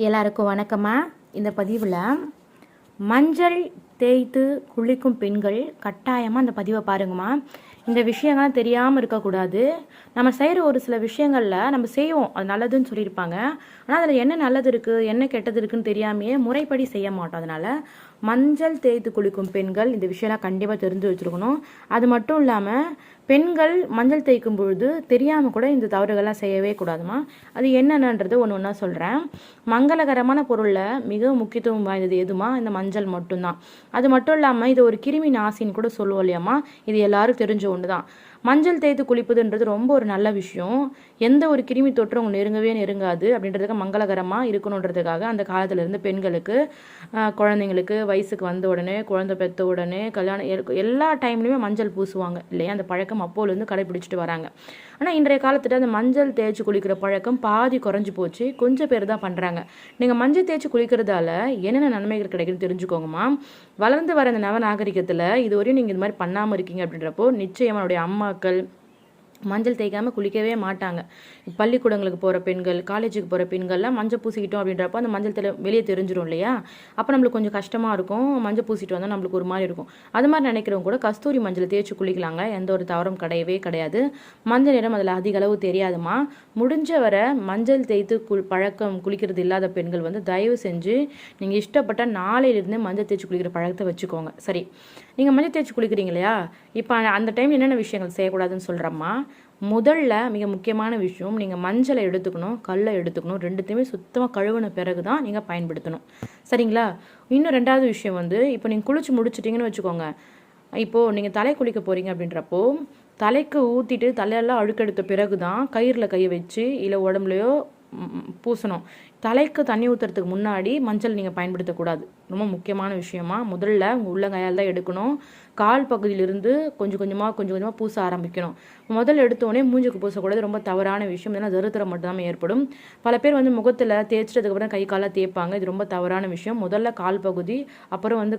எல்லாருக்கும் வணக்கம்மா. இந்த பதிவில் மஞ்சள் தேய்த்து குளிக்கும் பெண்கள் கட்டாயமாக அந்த பதிவை பாருங்கம்மா. இந்த விஷயங்கள்லாம் தெரியாமல் இருக்கக்கூடாது. நம்ம செய்கிற ஒரு சில விஷயங்களில் நம்ம செய்வோம். அது நல்லதுன்னு சொல்லியிருப்பாங்க. ஆனால் அதில் என்ன நல்லது இருக்குது என்ன கெட்டது இருக்குன்னு தெரியாமையே முறைப்படி செய்ய மாட்டோம். அதனால் மஞ்சள் தேய்த்து குளிக்கும் பெண்கள் இந்த விஷயம்லாம் கண்டிப்பாக தெரிஞ்சு வச்சுருக்கணும். அது மட்டும் இல்லாமல் பெண்கள் மஞ்சள் தேய்க்கும் பொழுது தெரியாமல் கூட இந்த தவறுகள்லாம் செய்யவே கூடாதுமா? அது என்னென்னன்றது ஒன்று ஒன்றா சொல்கிறேன் மங்களகரமான பொருளில் மிக முக்கியத்துவம் வாய்ந்தது எதுமா? இந்த மஞ்சள் மட்டும்தான். அது மட்டும் இல்லாமல் இது ஒரு கிருமி நாசின்னு கூட சொல்லுவோம் இல்லையாம்மா? இது எல்லாரும் தெரிஞ்ச ஒன்று தான் மஞ்சள் தேய்த்து குளிப்பதுன்றது ரொம்ப ஒரு நல்ல விஷயம். எந்த ஒரு கிருமி தொற்றும் அவங்க நெருங்கவே நெருங்காது அப்படின்றதுக்கு மங்களகரமாக இருக்கணுன்றதுக்காக அந்த காலத்திலேருந்து பெண்களுக்கு குழந்தைங்களுக்கு வயசுக்கு வந்த உடனே குழந்தை பெற்ற உடனே கல்யாணம் எல்லா டைம்லையுமே மஞ்சள் பூசுவாங்க இல்லையா? அந்த பழக்கம் அப்போலேருந்து கடைபிடிச்சிட்டு வராங்க. ஆனால் இன்றைய காலத்தில் அந்த மஞ்சள் தேய்ச்சி குளிக்கிற பழக்கம் பாதி குறைஞ்சி போச்சு. கொஞ்சம் பேர் தான் பண்ணுறாங்க நீங்கள் மஞ்சள் தேய்ச்சி குளிக்கிறதால என்னென்ன நன்மைகள் கிடைக்குன்னு தெரிஞ்சுக்கோங்கம்மா வளர்ந்து வர இந்த நவ நாகரிகத்தில் இதுவரையும் நீங்கள் இது மாதிரி பண்ணாமல் இருக்கீங்க அப்படின்றப்போ நிச்சயம் என்னுடைய அம்மாக்கள் மஞ்சள் தேய்க்காமல் குளிக்கவே மாட்டாங்க. பள்ளிக்கூடங்களுக்கு போகிற பெண்கள் காலேஜுக்கு போகிற பெண்கள்லாம் மஞ்சள் பூசிக்கிட்டோம் அப்படின்றப்போ அந்த மஞ்சள் தெளி வெளியே தெரிஞ்சிடும் இல்லையா? அப்போ நம்மளுக்கு கொஞ்சம் கஷ்டமாக இருக்கும். மஞ்சள் பூசிட்டு வந்தால் நம்மளுக்கு ஒரு மாதிரி இருக்கும். அது மாதிரி நினைக்கிறவங்க கூட கஸ்தூரி மஞ்சள் தேய்ச்சி குளிக்கலாங்க. எந்த ஒரு தவறும் கிடையவே கிடையாது. மஞ்சள் நிறம் அதில் அதிக அளவு தெரியாதுமா முடிஞ்ச வரை மஞ்சள் தேய்த்து குள் பழக்கம் குளிக்கிறது இல்லாத பெண்கள் வந்து தயவு செஞ்சு நீங்கள் இஷ்டப்பட்ட நாளையிலிருந்து மஞ்சள் தேய்ச்சி குளிக்கிற பழக்கத்தை வச்சுக்கோங்க. சரி. நீங்கள் மஞ்சள் தேய்ச்சி குளிக்கிறீங்க இல்லையா? இப்போ அந்த டைம் என்னென்ன விஷயங்கள் செய்யக்கூடாதுன்னு சொல்கிறோம்மா முதல்ல மிக முக்கியமான விஷயம் நீங்கள் மஞ்சளை எடுத்துக்கணும் கல்லை எடுத்துக்கணும் ரெண்டுத்தையுமே சுத்தமாக கழுவின பிறகு தான் நீங்கள் பயன்படுத்தணும். சரிங்களா? இன்னும் ரெண்டாவது விஷயம் வந்து இப்போ நீங்கள் குளிச்சு முடிச்சிட்டிங்கன்னு வச்சுக்கோங்க. இப்போது நீங்கள் தலை குளிக்க போகிறீங்க அப்படின்றப்போ தலைக்கு ஊற்றிட்டு தலையெல்லாம் அழுக்கெடுத்த பிறகு தான் கயிறில் கையை வச்சு இல்லை உடம்புலையோ பூசணும். தலைக்கு தண்ணி ஊற்றுறதுக்கு முன்னாடி மஞ்சள் நீங்கள் பயன்படுத்தக்கூடாது. ரொம்ப முக்கியமான விஷயமா. முதல்ல உங்கள் உள்ளங்கையால் தான் எடுக்கணும். கால் பகுதியிலிருந்து கொஞ்சம் கொஞ்சமாக கொஞ்சம் கொஞ்சமாக பூச ஆரம்பிக்கணும். முதல்ல எடுத்தோடனே மூஞ்சுக்கு பூசக்கூடாது. ரொம்ப தவறான விஷயம். ஏன்னா தருத்திரம் மட்டும்தான் ஏற்படும். பல பேர் வந்து முகத்தில் தேய்ச்சிட்டதுக்கப்புறம் கை காலாக தேய்ப்பாங்க. இது ரொம்ப தவறான விஷயம். முதல்ல கால் பகுதி அப்புறம் வந்து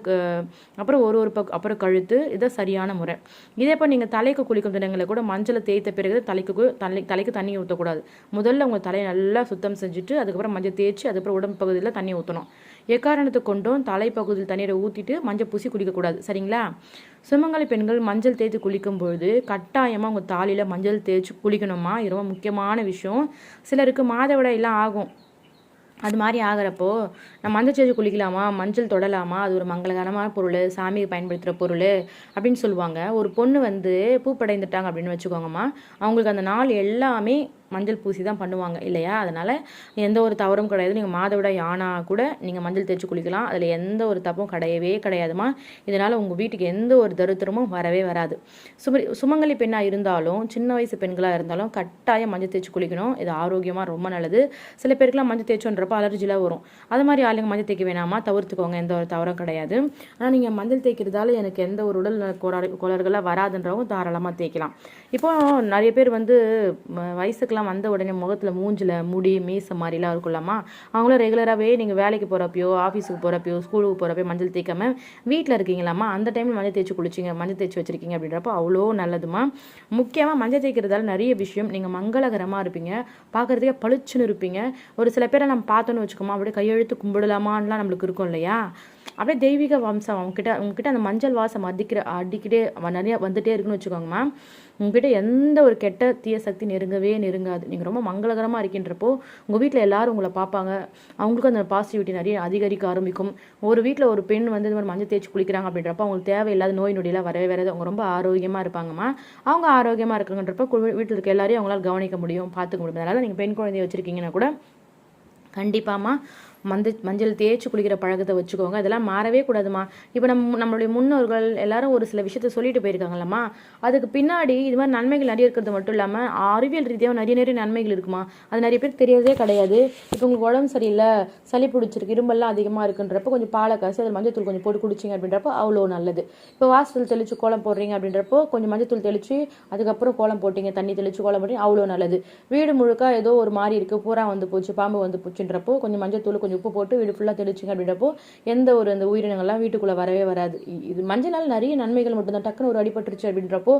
அப்புறம் ஒரு ஒரு பக் அப்புறம் கழுத்து. இதை சரியான முறை. இதே இப்போ நீங்கள் தலைக்கு குளிக்கும் தினங்களில் கூட மஞ்சளை தேய்த்த பிறகு தலைக்கு தலை தலைக்கு தண்ணி ஊற்றக்கூடாது முதல்ல உங்கள் தலையை நல்லா சுத்தம் செஞ்சுட்டு அதுக்கப்புறம் மஞ்சள் தேய்ச்சி அதுக்கப்புறம் உடம்பு பகுதியில் தண்ணி ஊற்றணும் எக்காரணத்தை கொண்டும் தலைப்பகுதியில் தண்ணீரை ஊற்றிட்டு மஞ்சள் பூசி குளிக்கக்கூடாது சரிங்களா? சுமங்கலி பெண்கள் மஞ்சள் தேய்த்து குளிக்கும் பொழுது கட்டாயமாக உங்கள் தாலியில் மஞ்சள் தேய்ச்சி குளிக்கணுமா இது ரொம்ப முக்கியமான விஷயம். சிலருக்கு மாதவிடாயெல்லாம் ஆகும். அது மாதிரி ஆகிறப்போ நான் மஞ்சள் தேய்ச்சி குளிக்கலாமா? மஞ்சள் தொடலாமா? அது ஒரு மங்களகரமான பொருள். சாமிக்கு பயன்படுத்துகிற பொருள் அப்படின்னு சொல்லுவாங்க. ஒரு பொண்ணு வந்து பூப்படைந்துட்டாங்க அப்படின்னு வச்சுக்கோங்கம்மா. அவங்களுக்கு அந்த நாள் எல்லாமே மஞ்சள் பூசி தான் பண்ணுவாங்க இல்லையா? அதனால் எந்த ஒரு தவறும் கிடையாது. நீங்கள் மாதவிடாய் யானா கூட நீங்கள் மஞ்சள் தேய்ச்சி குளிக்கலாம். அதில் எந்த ஒரு தப்பும் கிடையவே கிடையாதுமா. இதனால் உங்கள் வீட்டுக்கு எந்த ஒரு தருத்திரமும் வரவே வராது. சுமரி சுமங்கலி பெண்ணாக இருந்தாலும் சின்ன வயசு பெண்களாக இருந்தாலும் கட்டாயம் மஞ்சள் தேய்ச்சி குளிக்கணும். இது ஆரோக்கியமாக ரொம்ப நல்லது. சில பேருக்குலாம் மஞ்சள் தேய்ச்சோன்றப்ப அலர்ஜிலாம் வரும். அது மாதிரி ஆளுங்க மஞ்சள் தேய்க்க வேணாமா? தவிர்த்துக்கோங்க எந்த ஒரு தவறும் கிடையாது. ஆனால் நீங்கள் மஞ்சள் தேய்க்கிறதால எனக்கு எந்த ஒரு உடல் நல கோளாறு கோளாறுகளாக வராதுன்றவும் தாராளமாக தேய்க்கலாம். இப்போ நிறைய பேர் வந்து வயசுக்கெல்லாம் வயசுக்கெல்லாம் வந்த உடனே முகத்தில் மூஞ்சில் முடி மீசை மாதிரிலாம் இருக்கும்லாமா அவங்களும் ரெகுலராகவே நீங்கள் வேலைக்கு போகிறப்பையோ ஆஃபீஸுக்கு போகிறப்பையோ ஸ்கூலுக்கு போகிறப்பையோ மஞ்சள் தேய்க்காம வீட்டில் இருக்கீங்களாம்மா? அந்த டைமில் மஞ்சள் தேய்ச்சி குளிச்சிங்க மஞ்சள் தேய்ச்சி வச்சிருக்கீங்க அப்படின்றப்போ அவ்வளோ நல்லதுமா முக்கியமாக மஞ்சள் தேய்க்கிறதால நிறைய விஷயம். நீங்கள் மங்களகரமாக இருப்பீங்க பார்க்குறதுக்கே பளிச்சுன்னு இருப்பீங்க. ஒரு சில பேரை நம்ம பார்த்தோன்னு வச்சுக்கோமா அப்படியே கையெழுத்து கும்பிடலாமான்லாம் நம்மளுக்கு இருக்கும் இல்லையா? அப்படியே தெய்வீக வம்சம். அவங்ககிட்ட உங்ககிட்ட அந்த மஞ்சள் வாசம் அடிக்கிற அடிக்கிட்டே வ- நிறைய வந்துட்டே இருக்குன்னு வச்சுக்கோங்கம்மா உங்ககிட்ட எந்த ஒரு கெட்ட தீய சக்தி நெருங்கவே நெருங்காது. நீங்கள் ரொம்ப மங்களகரமாக இருக்கின்றப்போ உங்கள் வீட்டில் எல்லாரும் உங்களை பார்ப்பாங்க. அவங்களுக்கும் அந்த பாசிட்டிவிட்டி நிறைய அதிகரிக்க ஆரம்பிக்கும். ஒரு வீட்டில் ஒரு பெண் வந்து இந்த மாதிரி மஞ்சள் தேய்ச்சி குளிக்கிறாங்க அப்படின்றப்போ அவங்களுக்கு தேவையில்லாத நோய் நொடியெல்லாம் வரவே வராது. அவங்க ரொம்ப ஆரோக்கியமாக இருப்பாங்கம்மா அவங்க ஆரோக்கியமாக இருக்காங்கன்றப்போ கு- வீட்டில் இருக்க எல்லாரையும் அவங்களால கவனிக்க முடியும் பார்த்துக்க முடியும். அதனால் நீங்கள் பெண் குழந்தைய வச்சுருக்கீங்கன்னா கூட கண்டிப்பாம்மா மஞ்சள் மஞ்சள் தேய்ச்சி குளிக்கிற பழக்கத்தை வச்சுக்கோங்க. இதெல்லாம் மாறவே கூடாதுமா. இப்போ நம்ம நம்மளுடைய முன்னோர்கள் எல்லாரும் ஒரு சில விஷயத்த சொல்லிட்டு போயிருக்காங்களம்மா அதுக்கு பின்னாடி இது மாதிரி நன்மைகள் நிறைய இருக்கிறது மட்டும் இல்லாமல் அறிவியல் ரீதியாக நிறைய நிறைய நன்மைகள் இருக்குமா? அது நிறைய பேர் தெரியறதே கிடையாது. இப்போ உங்களுக்கு உடம்பு சரியில்லை சளி பிடிச்சிருக்கு இரும்பெல்லாம் அதிகமாக இருக்குன்றப்போ கொஞ்சம் பாலை காசு அதில் மஞ்சள் தூள் கொஞ்சம் போட்டு குடிச்சிங்க அப்படின்றப்போ அவ்வளோ நல்லது. இப்போ வாசல் தெளிச்சு கோலம் போடுறீங்க அப்படின்றப்போ கொஞ்சம் மஞ்சள் தூள் தெளிச்சு அதுக்கப்புறம் கோலம் போட்டிங்க தண்ணி தெளிச்சு கோலம் போட்டிங்க அவ்வளோ நல்லது. வீடு முழுக்க ஏதோ ஒரு மாதிரி இருக்குது பூரா வந்து போச்சு பாம்பு வந்து போச்சுன்றப்போ கொஞ்சம் மஞ்சள் தூள் கொஞ்சம் கொஞ்சம் உப்பு போட்டு வீடு ஃபுல்லாக தெளிச்சிங்க அப்படின்றப்போ எந்த ஒரு அந்த உயிரினங்கள்லாம் வீட்டுக்குள்ளே வரவே வராது. இது மஞ்சளால் நிறைய நன்மைகள் மட்டும்தான். டக்குன்னு ஒரு அடிபட்டுருச்சு அப்படின்றப்போ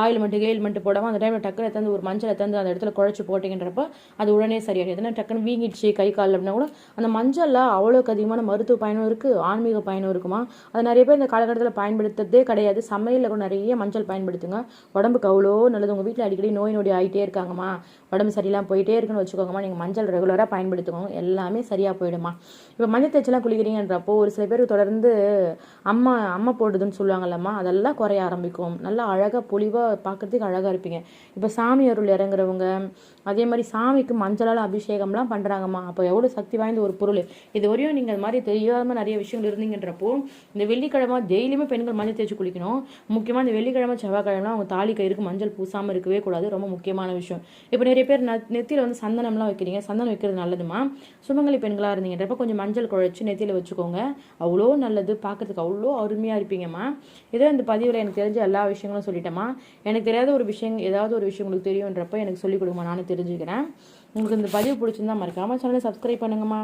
ஆயில் மட்டும் போடாமல் அந்த டைமில் டக்குனு எடுத்தாந்து ஒரு மஞ்சள் எடுத்தாந்து அந்த இடத்துல குழச்சி போட்டிங்கன்றப்போ அது உடனே சரியாகும் எதனா டக்குன்னு வீங்கிடுச்சு கை கால் அப்படின்னா கூட அந்த மஞ்சளில் அவ்வளோக்கு அதிகமான மருத்துவ பயனும் இருக்குது ஆன்மீக பயனும் இருக்குமா. அது நிறைய பேர் இந்த காலகட்டத்தில் பயன்படுத்துறதே கிடையாது. சமையலில் கூட நிறைய மஞ்சள் பயன்படுத்துங்க. உடம்புக்கு அவ்வளோ நல்லது. உங்கள் வீட்டில் அடிக்கடி நோய் நொடி ஆகிட்டே இருக்காங்கம்மா. உடம்பு சரியில்லாம போயிட்டே இருக்குன்னு வச்சுக்கோங்கம்மா. நீங்கள் மஞ்சள் ரெகுலராக பயன்படுத்துக்கோங்க. எல்லாமே சரியாக போயிடும் இப்போ மஞ்சள் தேய்ச்செல்லாம் குளிக்கிறீங்கன்றப்போ ஒரு சில பேர் தொடர்ந்து அம்மா அம்மா போடுதுன்னு சொல்லுவாங்கல்லம்மா அதெல்லாம் குறைய ஆரம்பிக்கும். நல்லா அழகாக பொலிவாக பார்க்கறதுக்கு அழகாக இருப்பீங்க. இப்போ சாமி அருள் இறங்குறவங்க அதே மாதிரி சாமிக்கு மஞ்சளால் அபிஷேகம்லாம் பண்ணுறாங்கம்மா அப்போ எவ்வளோ சக்தி வாய்ந்த ஒரு பொருள். இது வரையும் நீங்கள் அது மாதிரி தெரியாமல் நிறைய விஷயங்கள் இருந்தீங்கன்றப்போ இந்த வெள்ளிக்கிழமை டெய்லியுமே பெண்கள் மஞ்சள் தேய்ச்சி குளிக்கணும். முக்கியமாக இந்த வெள்ளிக்கிழமை செவ்வாய்க்கிழமை அவங்க தாலி கயிறுக்கு மஞ்சள் பூசாமல் இருக்கவே கூடாது. ரொம்ப முக்கியமான விஷயம். இப்போ நிறைய பேர் நெத்தியில் வந்து சந்தனம்லாம் வைக்கிறீங்க. சந்தனம் வைக்கிறது நல்லதுமா சுமங்கலி பெண்களாக இருந்தீங்க அப்படிங்கிறப்ப கொஞ்சம் மஞ்சள் குழைச்சி நெத்தியில் வச்சுக்கோங்க. அவ்வளோ நல்லது. பார்க்கறதுக்கு அவ்வளோ அருமையாக இருப்பீங்கம்மா. இதோ இந்த பதிவில் எனக்கு தெரிஞ்ச எல்லா விஷயங்களும் சொல்லிட்டேம்மா. எனக்கு தெரியாத ஒரு விஷயம் ஏதாவது ஒரு விஷயம் உங்களுக்கு தெரியுன்றப்ப எனக்கு சொல்லிக் கொடுங்கம்மா. நானும் தெரிஞ்சுக்கிறேன். உங்களுக்கு இந்த பதிவு பிடிச்சிருந்தா மறக்காமல் சேனலை சப்ஸ்கிரைப் பண்ணுங்கம்மா.